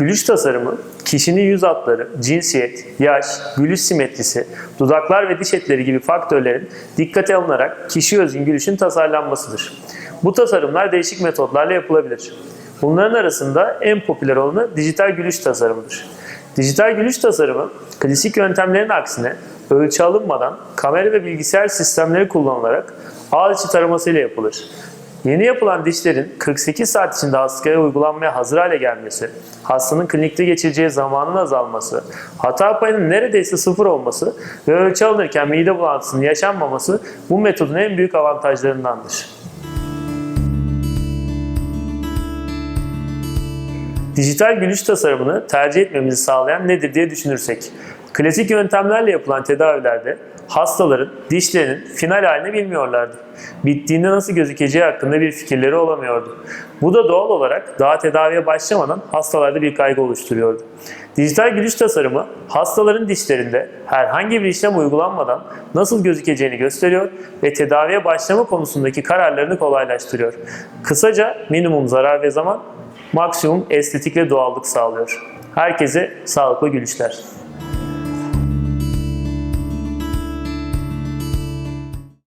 Gülüş tasarımı, kişinin yüz hatları, cinsiyet, yaş, gülüş simetrisi, dudaklar ve diş etleri gibi faktörlerin dikkate alınarak kişi özgün gülüşün tasarlanmasıdır. Bu tasarımlar değişik metotlarla yapılabilir. Bunların arasında en popüler olanı dijital gülüş tasarımıdır. Dijital gülüş tasarımı, klasik yöntemlerin aksine ölçü alınmadan kamera ve bilgisayar sistemleri kullanılarak ağ içi taramasıyla yapılır. Yeni yapılan dişlerin 48 saat içinde hastaya uygulanmaya hazır hale gelmesi, hastanın klinikte geçireceği zamanın azalması, hata payının neredeyse sıfır olması ve ölçü alınırken mide bulantısının yaşanmaması bu metodun en büyük avantajlarındandır. Dijital gülüş tasarımını tercih etmemizi sağlayan nedir diye düşünürsek, klasik yöntemlerle yapılan tedavilerde hastaların dişlerinin final halini bilmiyorlardı. Bittiğinde nasıl gözükeceği hakkında bir fikirleri olamıyordu. Bu da doğal olarak daha tedaviye başlamadan hastalarda bir kaygı oluşturuyordu. Dijital gülüş tasarımı hastaların dişlerinde herhangi bir işlem uygulanmadan nasıl gözükeceğini gösteriyor ve tedaviye başlama konusundaki kararlarını kolaylaştırıyor. Kısaca minimum zarar ve zaman maksimum estetik ve doğallık sağlıyor. Herkese sağlıklı gülüşler.